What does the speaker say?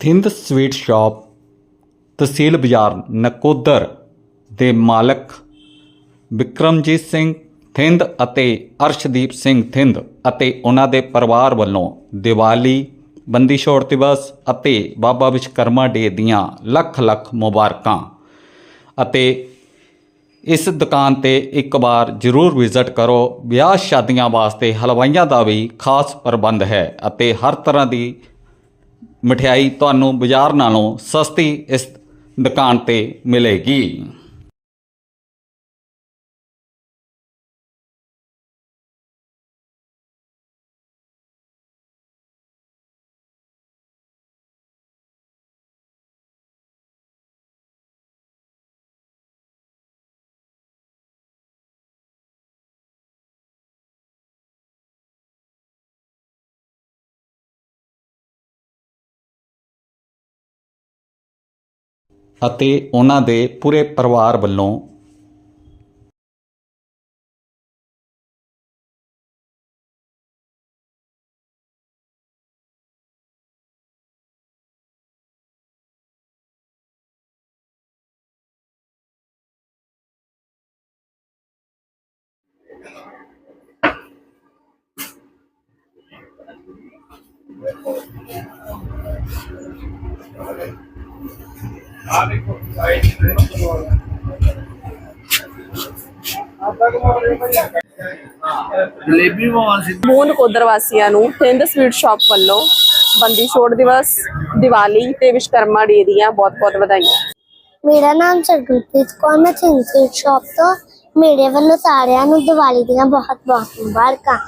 Thind sweet shop, ਤਹਿਸੀਲ ਬਾਜ਼ਾਰ ਨਕੋਦਰ ਦੇ ਮਾਲਕ ਵਿਕਰਮਜੀਤ ਸਿੰਘ ਥਿੰਦ ਅਤੇ ਅਰਸ਼ਦੀਪ ਸਿੰਘ ਥਿੰਦ ਅਤੇ ਉਹਨਾਂ ਦੇ ਪਰਿਵਾਰ ਵੱਲੋਂ ਦੀਵਾਲੀ, ਬੰਦੀ ਛੋੜ ਦਿਵਸ ਅਤੇ ਬਾਬਾ ਵਿਸ਼ਕਰਮਾ ਡੇ ਦੀਆਂ ਲੱਖ ਲੱਖ ਮੁਬਾਰਕਾਂ। ਅਤੇ ਇਸ ਦੁਕਾਨ ਤੇ ਇੱਕ ਵਾਰ ਜ਼ਰੂਰ ਵਿਜ਼ਿਟ ਕਰੋ। ਵਿਆਹ ਸ਼ਾਦੀਆਂ ਵਾਸਤੇ ਹਲਵਾਈਆਂ ਦਾ ਵੀ ਖਾਸ ਪ੍ਰਬੰਧ ਹੈ ਅਤੇ ਹਰ ਤਰ੍ਹਾਂ ਦੀ ਮਠਿਆਈ ਤੁਹਾਨੂੰ ਬਾਜ਼ਾਰ ਨਾਲੋਂ ਸਸਤੀ ਇਸ ਦੁਕਾਨ ਤੇ ਮਿਲੇਗੀ। ਅਤੇ ਉਹਨਾਂ ਦੇ ਪੂਰੇ ਪਰਿਵਾਰ ਵੱਲੋਂ ਜਲੇਬੀ ਭਵਾਨ ਸੀ। ਬੂੰਦ ਕੋਦਰ ਵਾਸੀਆਂ ਨੂੰ ਥਿੰਦ ਸਵੀਟ ਸ਼ਾਪ ਵੱਲੋਂ ਬੰਦੀ ਛੋੜ ਦਿਵਸ ਦੀਵਾਲੀ ਤੇ ਵਿਸ਼ਕਰਮਾ ਡੇ ਦੀਆਂ ਬਹੁਤ-ਬਹੁਤ ਵਧਾਈਆਂ। ਮੇਰਾ ਨਾਮ ਸਰਗੁਰਪ੍ਰੀਤ ਕੌਰ ਮੈਂ ਥਿੰਕ ਸ਼ਾਪ ਤੋਂ ਮੇਰੇ ਵੱਲੋਂ ਸਾਰਿਆਂ ਨੂੰ ਦੀਵਾਲੀ ਦੀਆਂ ਬਹੁਤ ਬਹੁਤ ਮੁਬਾਰਕਾਂ।